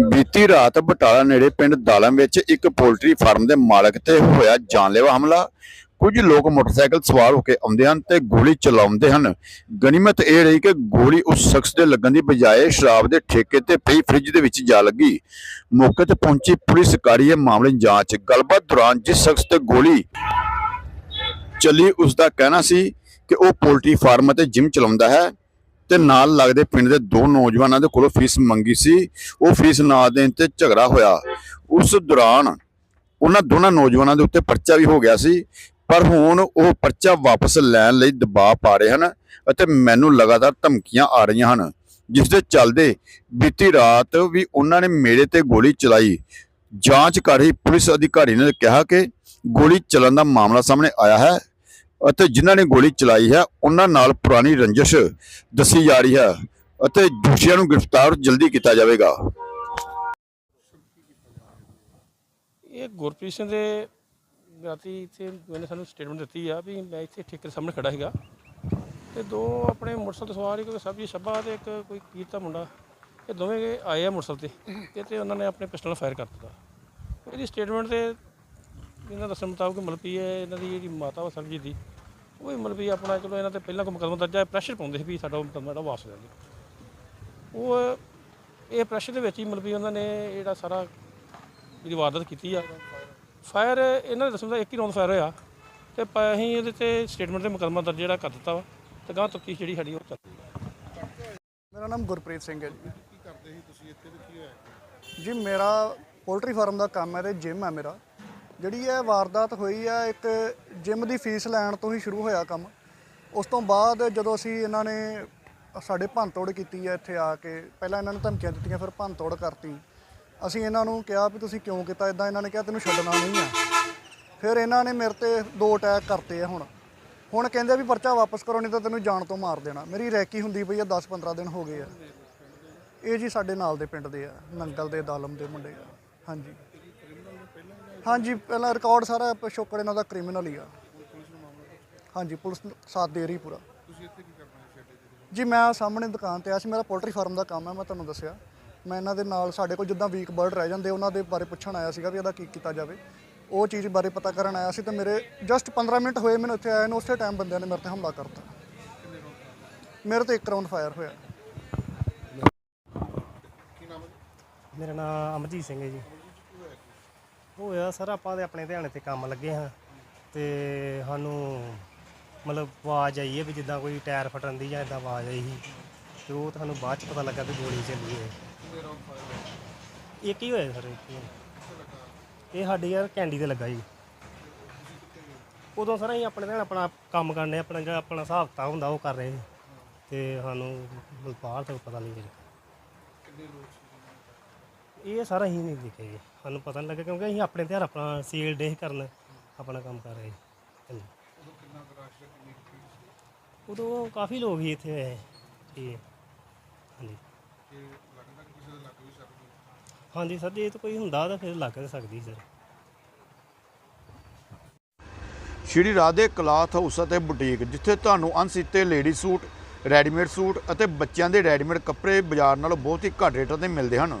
ਬੀਤੀ ਰਾਤ ਬਟਾਲਾ ਨੇੜੇ ਪਿੰਡ ਦਾਲਮ ਵਿੱਚ ਇੱਕ ਪੋਲਟਰੀ ਫਾਰਮ ਦੇ ਮਾਲਕ ਤੇ ਹੋਇਆ ਜਾਨਲੇਵਾ ਹਮਲਾ। ਕੁਝ ਲੋਕ ਮੋਟਰਸਾਈਕਲ ਸਵਾਰ ਹੋ ਕੇ ਆਉਂਦੇ ਹਨ ਤੇ ਗੋਲੀ ਚਲਾਉਂਦੇ ਹਨ। ਗਨੀਮਤ ਇਹ ਰਹੀ ਕਿ ਗੋਲੀ ਉਸ ਸ਼ਖਸ ਦੇ ਲੱਗਣ ਦੀ ਬਜਾਏ ਸ਼ਰਾਬ ਦੇ ਠੇਕੇ ਤੇ ਪਈ ਫ੍ਰਿਜ ਦੇ ਵਿੱਚ ਜਾ ਲੱਗੀ। ਮੌਕੇ ਤੇ ਪਹੁੰਚੀ ਪੁਲਿਸ ਕਾਰੀ ਇਹ ਮਾਮਲੇ ਦੀ ਜਾਂਚ। ਗੱਲਬਾਤ ਦੌਰਾਨ ਜਿਸ ਸ਼ਖਸ ਤੇ ਗੋਲੀ ਚੱਲੀ, ਉਸ ਦਾ ਕਹਿਣਾ ਸੀ ਕਿ ਉਹ ਪੋਲਟਰੀ ਫਾਰਮ ਅਤੇ ਜਿਮ ਚਲਾਉਂਦਾ ਹੈ। ਤੇ ਨਾਲ ਲੱਗਦੇ ਪਿੰਡ ਦੇ ਦੋ ਨੌਜਵਾਨਾਂ ਦੇ ਕੋਲੋਂ ਫੀਸ ਮੰਗੀ ਸੀ। ਉਹ ਫੀਸ ਨਾ ਦੇਣ ਤੇ ਝਗੜਾ ਹੋਇਆ। ਉਸ ਦੌਰਾਨ ਉਹਨਾਂ ਦੋਨਾਂ ਨੌਜਵਾਨਾਂ ਦੇ ਉੱਤੇ ਪਰਚਾ ਵੀ ਹੋ ਗਿਆ ਸੀ। ਪਰ ਹੁਣ ਉਹ ਪਰਚਾ ਵਾਪਸ ਲੈਣ ਲਈ ਦਬਾਅ ਪਾ ਰਹੇ ਹਨ ਅਤੇ ਮੈਨੂੰ ਲਗਾਤਾਰ ਧਮਕੀਆਂ ਆ ਰਹੀਆਂ ਹਨ। ਜਿਸ ਦੇ ਚੱਲਦੇ ਬੀਤੀ ਰਾਤ ਵੀ ਉਹਨਾਂ ਨੇ ਮੇਰੇ ਤੇ ਗੋਲੀ ਚਲਾਈ। ਜਾਂਚ ਕਰ ਰਹੀ ਪੁਲਿਸ ਅਧਿਕਾਰੀ ਨੇ ਕਿਹਾ ਕਿ ਗੋਲੀ ਚੱਲਣ ਦਾ ਮਾਮਲਾ ਸਾਹਮਣੇ ਆਇਆ ਹੈ। ਅਤੇ ਜਿਨ੍ਹਾਂ ਨੇ ਗੋਲੀ ਚਲਾਈ ਹੈ, ਉਹਨਾਂ ਨਾਲ ਪੁਰਾਣੀ ਰੰਜਿਸ਼ ਦੱਸੀ ਜਾ ਰਹੀ ਹੈ ਅਤੇ ਦੋਸ਼ੀਆਂ ਨੂੰ ਗ੍ਰਿਫਤਾਰ ਜਲਦੀ ਕੀਤਾ ਜਾਵੇਗਾ। ਇਹ ਗੁਰਪ੍ਰੀਤ ਸਿੰਘ ਦੇ ਰਾਤੀ ਇੱਥੇ ਮੈਨੇ ਸਾਨੂੰ ਸਟੇਟਮੈਂਟ ਦਿੱਤੀ ਆ ਵੀ ਮੈਂ ਇੱਥੇ ਠੇਕੇ ਸਾਹਮਣੇ ਖੜਾ ਸੀਗਾ। ਤੇ ਦੋ ਆਪਣੇ ਮੋਟਰਸਾਈਕਲ ਸਵਾਰ ਇੱਕ ਸਬਜੀ ਸੱਬਾ ਤੇ ਇੱਕ ਕੋਈ ਕੀਤਾ ਮੁੰਡਾ। ਇਹ ਦੋਵੇਂ ਆਏ ਆ ਮੋਟਰਸਾਈਕਲ ਤੇ। ਤੇ ਤੇ ਉਹਨਾਂ ਨੇ ਆਪਣੇ ਪਿਸਟਲ ਫਾਇਰ ਕਰ ਦਿੱਤਾ। ਇਹਦੀ ਸਟੇਟਮੈਂਟ ਤੇ ਇਹਨਾਂ ਦੱਸਣ ਮੁਤਾਬਕ ਮਤਲਬ ਵੀ ਇਹ ਇਹਨਾਂ ਦੀ ਜਿਹੜੀ ਮਾਤਾ ਵਾ ਸਰਬਜੀਤ ਦੀ ਉਹ ਵੀ ਮਤਲਬ ਵੀ ਆਪਣਾ ਚਲੋ ਇਹਨਾਂ ਤੇ ਪਹਿਲਾਂ ਕੋਈ ਮੁਕੱਦਮਾ ਦਰਜ ਹੈ ਪ੍ਰੈਸ਼ਰ ਪਾਉਂਦੇ ਸੀ ਵੀ ਸਾਡਾ ਮੁਕੱਦਮਾ ਜਿਹੜਾ ਵਾਪਸ ਲੈ ਲਓ ਉਹ ਇਹ ਪ੍ਰੈਸ਼ਰ ਦੇ ਵਿੱਚ ਹੀ ਮਤਲਬ ਵੀ ਉਹਨਾਂ ਨੇ ਜਿਹੜਾ ਸਾਰਾ ਜਿਹੜੀ ਵਾਰਦਾਤ ਕੀਤੀ ਆ। ਫਾਇਰ ਇਹਨਾਂ ਦੇ ਦੱਸਣ ਦਾ ਇੱਕ ਹੀ ਰੌਂਦ ਫਾਇਰ ਹੋਇਆ ਤੇ ਅਸੀਂ ਇਹਦੇ ਤੇ ਸਟੇਟਮੈਂਟ ਤੇ ਮੁਕੱਦਮਾ ਦਰਜ ਜਿਹੜਾ ਕਰ ਦਿੱਤਾ ਵਾ ਤੇ ਗਾਂ ਤਫਤੀਸ਼ ਜਿਹੜੀ ਸਾਡੀ ਉਹ ਚੱਲ ਰਹੀ ਹੈ ਮੇਰਾ ਨਾਮ ਗੁਰਪ੍ਰੀਤ ਸਿੰਘ ਹੈ ਜੀ। ਕੀ ਕਰਦੇ ਸੀ ਤੁਸੀਂ ਇੱਥੇ ਤੇ ਕੀ ਹੋਇਆ? ਜੀ ਮੇਰਾ ਪੋਲਟਰੀ ਫਾਰਮ ਦਾ ਕੰਮ ਹੈ ਤੇ ਜਿਮ ਹੈ ਮੇਰਾ। ਜਿਹੜੀ ਇਹ ਵਾਰਦਾਤ ਹੋਈ ਆ, ਇੱਕ ਜਿਮ ਦੀ ਫੀਸ ਲੈਣ ਤੋਂ ਹੀ ਸ਼ੁਰੂ ਹੋਇਆ ਕੰਮ। ਉਸ ਤੋਂ ਬਾਅਦ ਜਦੋਂ ਅਸੀਂ ਇਹਨਾਂ ਨੇ ਸਾਡੇ ਭੰਨਤੋੜ ਕੀਤੀ ਹੈ ਇੱਥੇ ਆ ਕੇ, ਪਹਿਲਾਂ ਇਹਨਾਂ ਨੂੰ ਧਮਕੀਆਂ ਦਿੱਤੀਆਂ, ਫਿਰ ਭੰਨਤੋੜ ਕਰਤੀ। ਅਸੀਂ ਇਹਨਾਂ ਨੂੰ ਕਿਹਾ ਵੀ ਤੁਸੀਂ ਕਿਉਂ ਕੀਤਾ? ਇਦਾਂ ਇਹਨਾਂ ਨੇ ਕਿਹਾ, ਤੈਨੂੰ ਛੱਡਣਾ ਨਹੀਂ ਆ। ਫਿਰ ਇਹਨਾਂ ਨੇ ਮੇਰੇ ਤੇ ਦੋ ਅਟੈਕ ਕਰਤੇ ਆ ਹੁਣ। ਹੁਣ ਕਹਿੰਦੇ ਵੀ ਪਰਚਾ ਵਾਪਸ ਕਰੋ, ਨਹੀਂ ਤਾਂ ਤੈਨੂੰ ਜਾਨ ਤੋਂ ਮਾਰ ਦੇਣਾ। ਮੇਰੀ ਰੈਕੀ ਹੁੰਦੀ ਪਈ ਆ 10-15 ਦਿਨ ਹੋ ਗਏ ਆ। ਇਹ ਜੀ ਸਾਡੇ ਨਾਲ ਦੇ ਪਿੰਡ ਦੇ ਆ, ਨੰਗਲ ਦੇ ਦਾਲਮ ਦੇ ਮੁੰਡੇ ਆ। ਹਾਂਜੀ। ਹਾਂਜੀ, ਪਹਿਲਾਂ ਰਿਕਾਰਡ ਸਾਰਾ ਪਿਛੋਕੜ ਇਹਨਾਂ ਦਾ ਕ੍ਰਿਮੀਨਲ ਹੀ ਆ। ਹਾਂਜੀ, ਪੁਲਿਸ ਸਾਥ ਦੇ ਰਹੀ ਪੂਰਾ। ਜੀ, ਮੈਂ ਸਾਹਮਣੇ ਦੁਕਾਨ ਤੇ ਆਇਆ ਸੀ, ਮੇਰਾ ਪੋਲਟਰੀ ਫਾਰਮ ਦਾ ਕੰਮ ਹੈ ਮੈਂ ਤੁਹਾਨੂੰ ਦੱਸਿਆ। ਮੈਂ ਇਹਨਾਂ ਦੇ ਨਾਲ, ਸਾਡੇ ਕੋਲ ਜਿੱਦਾਂ ਵੀਕ ਬਰਡ ਰਹਿ ਜਾਂਦੇ, ਉਹਨਾਂ ਦੇ ਬਾਰੇ ਪੁੱਛਣ ਆਇਆ ਸੀਗਾ ਵੀ ਇਹਦਾ ਕੀ ਕੀਤਾ ਜਾਵੇ। ਉਹ ਚੀਜ਼ ਬਾਰੇ ਪਤਾ ਕਰਨ ਆਇਆ ਸੀ ਤੇ ਮੇਰੇ ਜਸਟ 15 ਮਿੰਟ ਹੋਏ ਮੈਨੂੰ ਇੱਥੇ ਆਏ ਨੂੰ, ਉਸੇ ਟਾਈਮ ਬੰਦਿਆਂ ਨੇ ਮੇਰੇ ਤੇ ਹਮਲਾ ਕਰਤਾ। ਮੇਰੇ ਤੇ ਇੱਕ ਰਾਉਂਡ ਫਾਇਰ ਹੋਇਆ। ਮੇਰਾ ਨਾਮ ਅਮਰਜੀਤ ਸਿੰਘ ਹੈ ਜੀ। ਹੋਇਆ, ਸਰ ਆਪਾਂ ਤੇ ਆਪਣੇ ਧਿਆਨ ਤੇ ਕੰਮ ਲੱਗੇ ਹਾਂ ਤੇ ਸਾਨੂੰ ਮਤਲਬ ਆਵਾਜ਼ ਆਈ ਹੈ ਵੀ ਜਿੱਦਾਂ ਕੋਈ ਟਾਇਰ ਫਟਣ ਦੀ ਜਾਂ ਇਦਾਂ ਆਵਾਜ਼ ਆਈ ਸੀ ਤੇ ਉਹ ਤੁਹਾਨੂੰ ਬਾਅਦ ਚ ਪਤਾ ਲੱਗਾ ਕਿ ਗੋਲੀ ਚੱਲੀ ਹੈ। ਇੱਕ ਹੀ ਹੋਇਆ ਸਰ? ਇੱਕ ਹੀ ਹੋਇਆ। ਇਹ ਸਾਡੀ ਯਾਰ ਕੈਂਡੀ ਤੇ ਲੱਗਾ ਜੀ। ਉਦੋਂ ਸਰ ਅਸੀਂ ਆਪਣੇ ਧਿਆਨ ਆਪਣਾ ਕੰਮ ਕਰਨੇ ਆਪਣਾ ਜਿਹੜਾ ਆਪਣਾ ਹਿਸਾਬ ਕਿਤਾਬ ਹੁੰਦਾ ਉਹ ਕਰ ਰਹੇ ਸੀ ਤੇ ਸਾਨੂੰ ਮਤਲਬ ਬਾਹਰ ਤੋਂ ਪਤਾ ਨਹੀਂ ਲੱਗਿਆ ਇਹ ਸਾਰਾ ਹੀ ਨਹੀਂ ਦਿਖੇ ਜੀ। ਸਾਨੂੰ ਪਤਾ ਨਹੀਂ ਲੱਗਾ ਕਿਉਂਕਿ ਅਸੀਂ ਆਪਣੇ ਧਿਆਨ ਆਪਣਾ ਸੇਲ ਡੇ ਕਰਨ ਆਪਣਾ ਕੰਮ ਕਰ ਰਹੇ ਹਾਂਜੀ। ਉਦੋਂ ਕਾਫੀ ਲੋਕ ਹੀ ਇੱਥੇ ਹੋਏ ਜੀ ਹਾਂਜੀ। ਹਾਂਜੀ ਸਰ, ਜੇ ਤਾਂ ਕੋਈ ਹੁੰਦਾ ਤਾਂ ਫਿਰ ਲੱਗ ਤਾਂ ਸਕਦੀ sir. Shri Radhe cloth house ਅਤੇ ਬੁਟੀਕ, ਜਿੱਥੇ ਤੁਹਾਨੂੰ ਅਣਸੀਤੇ ਲੇਡੀ ਸੂਟ, ਰੈਡੀਮੇਡ ਸੂਟ ਅਤੇ ਬੱਚਿਆਂ ਦੇ ਰੈਡੀਮੇਡ ਕੱਪੜੇ ਬਾਜ਼ਾਰ ਨਾਲੋਂ ਬਹੁਤ ਹੀ ਘੱਟ ਰੇਟਾਂ ਤੇ ਮਿਲਦੇ ਹਨ।